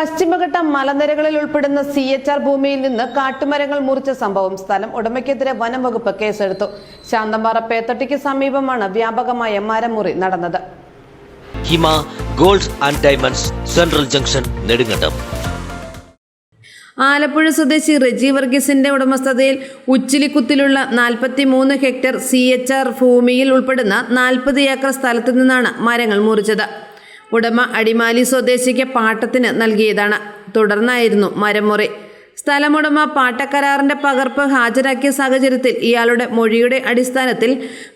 പശ്ചിമഘട്ട മലനിരകളിൽ ഉൾപ്പെടുന്ന സി എച്ച് ആർ ഭൂമിയിൽ നിന്ന് കാട്ടുമരങ്ങൾ മുറിച്ച സംഭവം സ്ഥലം ഉടമയ്ക്കെതിരെ വനം വകുപ്പ് കേസെടുത്തു. ശാന്തമ്പാറ പേത്തട്ടിക്ക് സമീപമാണ് വ്യാപകമായ മരമുറി നടന്നത്. Hima gold and diamonds central junction Nedumkandam. Alappuzha സ്വദേശി റെജി വർഗീസിന്റെ ഉടമസ്ഥതയിൽ ഉച്ചിലിക്കുത്തിലുള്ള നാൽപ്പത്തി മൂന്ന് ഹെക്ടർ സി എച്ച് ആർ ഭൂമിയിൽ ഉൾപ്പെടുന്ന നാൽപ്പത് ഏക്കർ സ്ഥലത്തു നിന്നാണ് മരങ്ങൾ മുറിച്ചത്. ഉടമ അടിമാലി സ്വദേശിക്ക് പാട്ടത്തിന് നൽകിയതാണ്. തുടർന്നായിരുന്നു മരമുറി. സ്ഥലമുടമ പാട്ടക്കരാറിന്റെ പകർപ്പ് ഹാജരാക്കിയ സാഹചര്യത്തിൽ ഇയാളുടെ മൊഴിയുടെ അടിസ്ഥാനത്തിൽ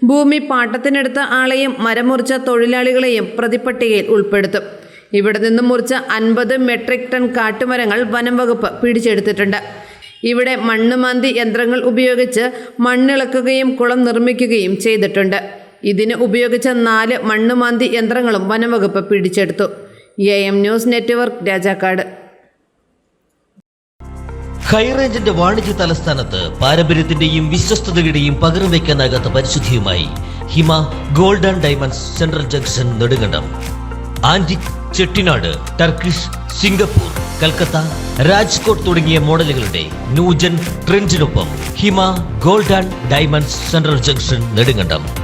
ഭൂമി പാട്ടത്തിനെടുത്ത ആളെയും മരം മുറിച്ച തൊഴിലാളികളെയും പ്രതിപട്ടികയിൽ ഉൾപ്പെടുത്തും. ഇവിടെ നിന്നും മുറിച്ച അൻപത് മെട്രിക് ടൺ കാട്ടുമരങ്ങൾ വനം വകുപ്പ് പിടിച്ചെടുത്തിട്ടുണ്ട്. ഇവിടെ മണ്ണുമാന്തി യന്ത്രങ്ങൾ ഉപയോഗിച്ച് മണ്ണിളക്കുകയും കുളം നിർമ്മിക്കുകയും ചെയ്തിട്ടുണ്ട്. ഇതിന് ഉപയോഗിച്ച നാല് മണ്ണുമാന്തി യന്ത്രങ്ങളും വനംവകുപ്പ് പിടിച്ചെടുത്തു. A M news network Rajakkad. ഹൈറേഞ്ചിന്റെ വാണിജ്യ തലസ്ഥാനത്ത് പാരമ്പര്യത്തിന്റെയും വിശ്വസ്തതയുടെയും പകരം വയ്ക്കാനാകാത്ത പരിശുദ്ധിയുമായി Hima gold and diamonds central junction Nedumkandam. Antique Chettinad Turkish Singapore Calcutta Rajkot തുടങ്ങിയ മോഡലുകളുടെ new gen ട്രെൻഡിനൊപ്പം Hima gold and diamonds central junction Nedumkandam.